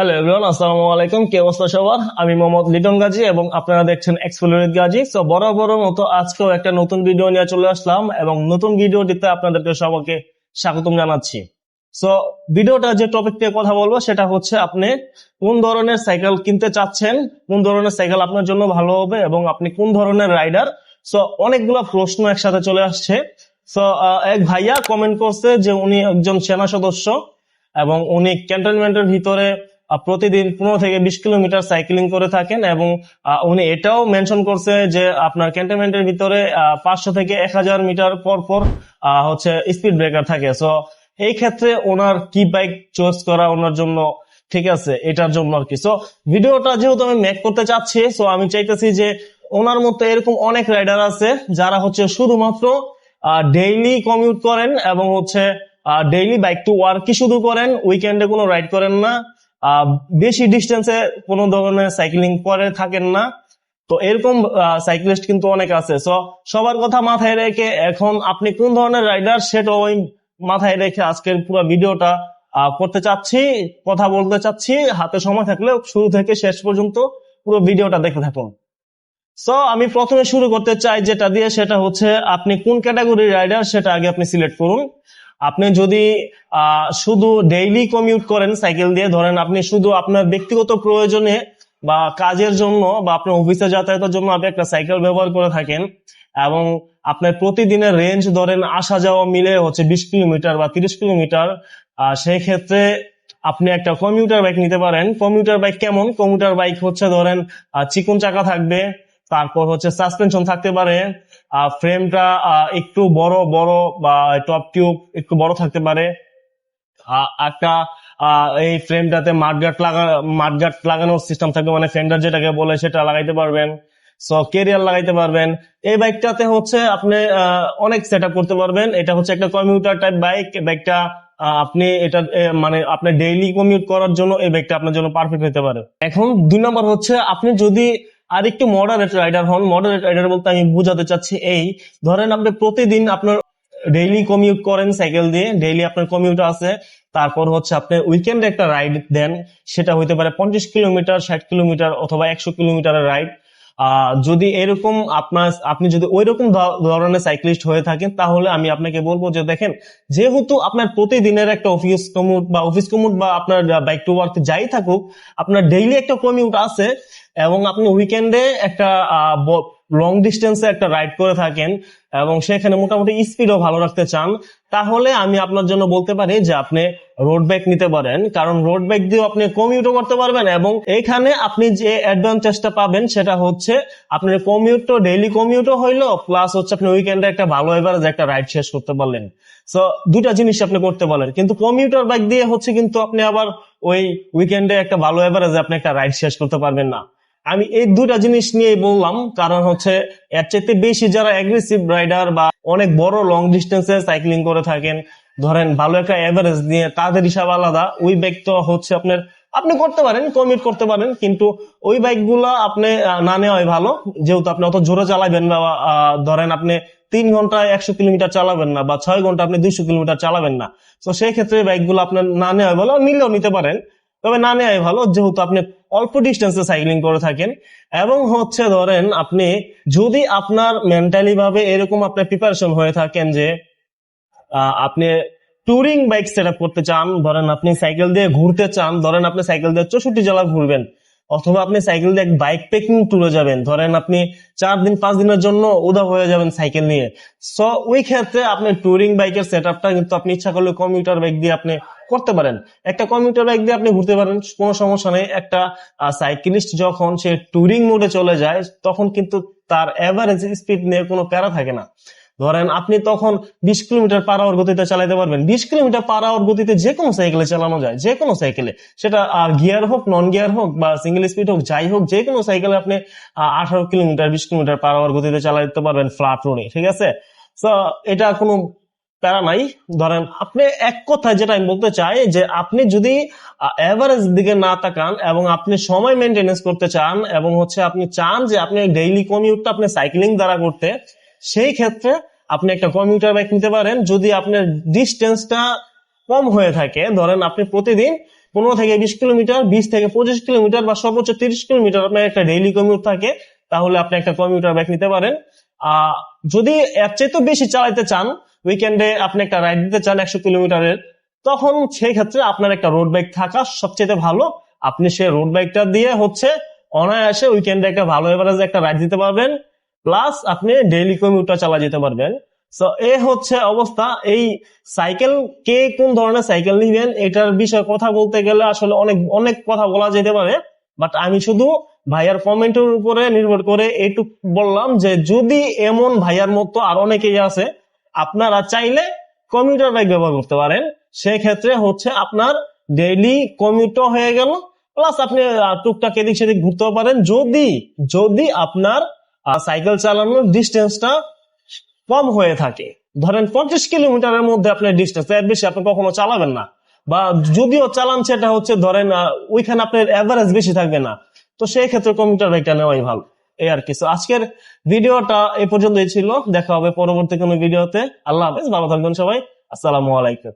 Hello everyone আসসালামু আলাইকুম কি অবস্থা সবার? আমি মোহাম্মদ লিটন গাজী এবং আপনারা দেখছেন এক্সপ্লোরিত গাজী সো বরাবর মতো আজকেও একটা নতুন ভিডিও নিয়ে চলে আসলাম এবং নতুন ভিডিওটিতে আপনাদেরকে সবাইকে স্বাগতম জানাচ্ছি। সো ভিডিওটা যে টপিক নিয়ে কথা বলব, সেটা হচ্ছে আপনি কোন ধরনের সাইকেল কিনতে চাচ্ছেন, কোন ধরনের সাইকেল আপনার জন্য ভালো হবে এবং আপনি কোন ধরনের রাইডার সো অনেকগুলো প্রশ্ন একসাথে চলে আসছে। সো এক ভাইয়া কমেন্ট করছে যে উনি একজন সেনা সদস্য এবং উনি ক্যান্টনমেন্টের ভিতরে প্রতিদিন পনেরো থেকে বিশ কিলোমিটার সাইক্লিং করে থাকেন এবং উনি এটাও মেনশন করছে যে আপনার ক্যান্টনমেন্টের ভিতরে পাঁচশো থেকে এক হাজার মিটার পর পর হচ্ছে স্পিড ব্রেকার থাকে। সো এই ক্ষেত্রে ওনার কি বাইক চয়েস করা ওনার জন্য ঠিক আছে, এটার জন্য আর কি। সো ভিডিওটা যেহেতু আমি মেক করতে চাচ্ছি সো আমি চাইতেছি যে ওনার মতো এরকম অনেক রাইডার আছে যারা হচ্ছে শুধুমাত্র ডেইলি কমিউট করেন এবং হচ্ছে ডেইলি বাইক টু ওয়ার্কই শুধু করেন উইকেন্ডে কোনো রাইড করেন না। বেশি ডিস্টেন্সে কোনো ধরনের সাইক্লিং করে থাকেন না। তো এরকম সাইক্লিস্ট কিন্তু অনেক আছে। সো সবার কথা মাথায় রেখে এখন আপনি কোন ধরনের রাইডার সেটা ওই মাথায় রেখে আজকের পুরো ভিডিওটা করতে চাচ্ছি, কথা বলতে চাচ্ছি। হাতে সময় থাকলে শুরু থেকে শেষ পর্যন্ত পুরো ভিডিওটা দেখে থাকুন। সো আমি প্রথমে শুরু করতে চাই যেটা দিয়ে সেটা হচ্ছে আপনি কোন ক্যাটাগরির রাইডার সেটা আগে আপনি সিলেক্ট করুন। আপনি যদি শুধু ডেইলি কমিউট করেন সাইকেল দিয়ে, ধরেন আপনি শুধু আপনার ব্যক্তিগত প্রয়োজনে বা কাজের জন্য বা আপনার অফিসে যাতায়াতের জন্য আপনি একটা সাইকেল ব্যবহার করে থাকেন এবং আপনার প্রতিদিনের রেঞ্জ ধরেন আসা যাওয়া মিলে হচ্ছে বিশ কিলোমিটার বা তিরিশ কিলোমিটার সেই ক্ষেত্রে আপনি একটা কমিউটার বাইক নিতে পারেন। কমিউটার বাইক কেমন? কমিউটার বাইক হচ্ছে ধরেন চিকন চাকা থাকবে তারপর হচ্ছে সাসপেনশন থাকতে পারে ফ্রেমটা একটু বড় বড় বা টপ টিউব একটু বড় থাকতে পারে। একটা এই ফ্রেমটাতে মাঠগাট লাগা মাঠগাট লাগানোর সিস্টেম থাকবে মানে ফেন্ডার যেটাকে বলে সেটা লাগাইতে পারবেন। সো কেরিয়ার লাগাইতে পারবেন। এই বাইকটাতে হচ্ছে আপনি অনেক সেট করতে পারবেন। এটা হচ্ছে একটা কমিউটার টাইপ বাইক বাইকটা আপনি এটা মানে আপনি ডেইলি কমিউট করার জন্য এই বাইকটা আপনার জন্য পারফেক্ট হতে পারে। এখন দুই নম্বর হচ্ছে আপনি যদি আর একটু মডারেট রাইডার হন। মডারেট রাইডার বলতে আমি বুঝাতে চাচ্ছি এই, ধরেন আপনি প্রতিদিন আপনার ডেইলি কমিউট করেন সাইকেল দিয়ে ডেইলি আপনার কমিউট আছে, তারপর হচ্ছে আপনি উইকেন্ডে একটা রাইড দেন, সেটা হইতে পারে পঞ্চাশ কিলোমিটার, ষাট কিলোমিটার অথবা একশো কিলোমিটারের রাইড যদি এরকম আপনার, আপনি যদি ওই রকম ধরনের সাইক্লিস্ট হয়ে থাকেন, তাহলে আমি আপনাকে বলব যে দেখেন, যেহেতু আপনার প্রতিদিনের একটা অফিস কমিউট বা অফিস কমিউট বা আপনার বাইক টু ওয়ার্ক যাই থাকুক, আপনার ডেইলি একটা কমিউট আছে এবং আপনি উইকেন্ডে একটা লং ডিস্টেন্সে একটা রাইড করে থাকেন এবং সেখানে মোটামুটি স্পিডও ভালো রাখতে চান, তাহলে আমি আপনার জন্য বলতে পারি যে আপনি রোড বাইক নিতে পারেন। কারণ রোড বাইক দিয়ে আপনি কমিউটও করতে পারবেন এবং এইখানে আপনি যে অ্যাডভান্টেজটা পাবেন সেটা হচ্ছে আপনার কমিউটও ডেইলি কমিউটও হইল প্লাস হচ্ছে আপনি উইকেন্ডে একটা ভালো এভারেজ একটা রাইড শেষ করতে পারলেন। সো দুটা জিনিস আপনি করতে পারেন। কিন্তু কমিউটার বাইক দিয়ে হচ্ছে কিন্তু আপনি আবার ওই উইকেন্ডে একটা ভালো এভারেজ আপনি একটা রাইড শেষ করতে পারবেন না। আমি এই দুটা জিনিস নিয়ে বললাম কারণ হচ্ছে এর চাইতে বেশি যারা অ্যাগ্রেসিভ রাইডার বা অনেক বড় লং ডিস্টেন্সে সাইক্লিং করে থাকেন ধরেন ভালো একটা এভারেজ নিয়ে তাদের হিসাব আলাদা ওই বাইক তো হচ্ছে আপনার আপনি করতে পারেন কমিট করতে পারেন কিন্তু ওই বাইকগুলা আপনি না নেওয়াই ভালো যেহেতু আপনি অত জোরে চালাবেন বা, ধরেন আপনি তিন ঘন্টায় একশো কিলোমিটার চালাবেন না বা ছয় ঘণ্টা আপনি দুইশো কিলোমিটার চালাবেন না। তো সেই ক্ষেত্রে বাইকগুলো আপনার না নেওয়াই ভালো নিলেও নিতে পারেন। তবে না নেওয়াই ভালো, যেহেতু আপনি অল্প ডিস্টেন্সে সাইক্লিং করে থাকেন। এবং হচ্ছে ধরেন আপনি যদি আপনার মেন্টালি ভাবে এরকম আপনার প্রিপারেশন হয়ে থাকেন যে আপনি টুরিং বাইক সেট করতে চান, ধরেন আপনি সাইকেল দিয়ে ঘুরতে চান, ধরেন আপনি সাইকেল দিয়ে চৌষট্টি জেলা ঘুরবেন, অথবা আপনি সাইকেল দিয়ে বাইক পেকিং ট্যুরে যাবেন, ধরেন আপনি চার দিন, পাঁচ দিনের জন্য উদা হয়ে যাবেন সাইকেল নিয়ে। সো ওই ক্ষেত্রে আপনি টুরিং বাইকের সেট আপটা কিন্তু আপনি ইচ্ছা করলে কমিউটার বাইক দিয়ে আপনি করতে পারেন। একটা কমিউটার বাইক দিয়ে আপনি ঘুরতে পারেন, কোনো সমস্যা নেই। একটা সাইকেলিস্ট যখন সে টুরিং মোডে চলে যায়, তখন কিন্তু তার এভারেজ স্পিড নিয়ে কোনো প্যারা থাকে না। ধরেন আপনি তখন বিশ কিলোমিটার পার আওয়ার গতিতে চালাতে পারবেন। বিশ কিলোমিটার পার আওয়ার গতিতে যে কোনো সাইকেলে চালানো যায়, যে কোনো সাইকেলে সেটা গিয়ার হোক নন গিয়ার হোক বা সিঙ্গেল স্পিড হোক, যাই হোক, যে কোনো সাইকেলে আপনি আঠারো কিলোমিটার, বিশ কিলোমিটার পার আওয়ার গতিতে চালাতে পারবেন ফ্ল্যাট রোডে ঠিক আছে? তো এটা কোনো প্যারা নাই ধরেন আপনি এক কথায় যেটা আমি বলতে চাই যে আপনি যদি এভারেজ দিকে না তাকান এবং আপনি সময় মেনটেনেন্স করতে চান এবং হচ্ছে আপনি চান যে আপনি ডেইলি কমিউটটা আপনি সাইক্লিং দ্বারা করতে, সেই ক্ষেত্রে আপনি একটা কমিউটার বাইক নিতে পারেন। যদি আপনার ডিস্টেন্সটা কম হয়ে থাকে, ধরেন আপনি প্রতিদিন পনেরো থেকে বিশ কিলোমিটার, বিশ থেকে পঁচিশ কিলোমিটার বা সর্বোচ্চ তিরিশ কিলোমিটার আপনার একটা ডেইলি কমিউট থাকে, তাহলে আপনি একটা কমিউটার বাইক নিতে পারেন। আহ যদি এর চেয়ে তো বেশি চালাইতে চান উইকেন্ডে আপনি একটা রাইড দিতে চান একশো কিলোমিটারের, তখন সেই ক্ষেত্রে আপনার একটা রোড বাইক থাকা সবচেয়ে ভালো। আপনি সেই রোড বাইকটা দিয়ে হচ্ছে অনায়াসে উইকেন্ডে একটা ভালো এভারেজ একটা রাইড দিতে পারবেন প্লাস আপনি ডেইলি কমিউটার চালা যেতে পারবেন। সো এ হচ্ছে অবস্থা। এই সাইকেল কে কোন ধরনের সাইকেল নিবেন, এটার বিষয়ে কথা বলতে গেলে আসলে অনেক অনেক কথা বলা যেতে পারে বাট আমি শুধু ভাইয়ার কমেন্টের উপরে নির্ভর করে এইটুক বললাম যে, যদি এমন ভাইয়ার মতো আর অনেকেই আছে আপনারা চাইলে কমিউটার বাইক ব্যবহার করতে পারেন। সেক্ষেত্রে হচ্ছে আপনার ডেইলি কমিউটও হয়ে গেল। প্লাস আপনি টুকটাক এদিক সেদিক ঘুরতেও পারেন। যদি যদি আপনার সাইকেল চালানোর ডিস্টেন্সটা কম হয়ে থাকে। ধরেন পঞ্চাশ কিলোমিটারের মধ্যে আপনার ডিস্টেন্স এর বেশি আপনি কখনো চালাবেন না। বা যদিও চালান সেটা হচ্ছে ধরেন ওইখানে আপনার অ্যাভারেজ বেশি থাকবে না। তো সেই ক্ষেত্রে কম্পিউটার বাইকটা নেওয়াই ভালো। এই আর কিছু আজকের ভিডিওটা এ পর্যন্তই ছিল। দেখা হবে পরবর্তী কোনো ভিডিওতে। আল্লাহ হাফেজ, ভালো থাকবেন সবাই। আসসালামু আলাইকুম।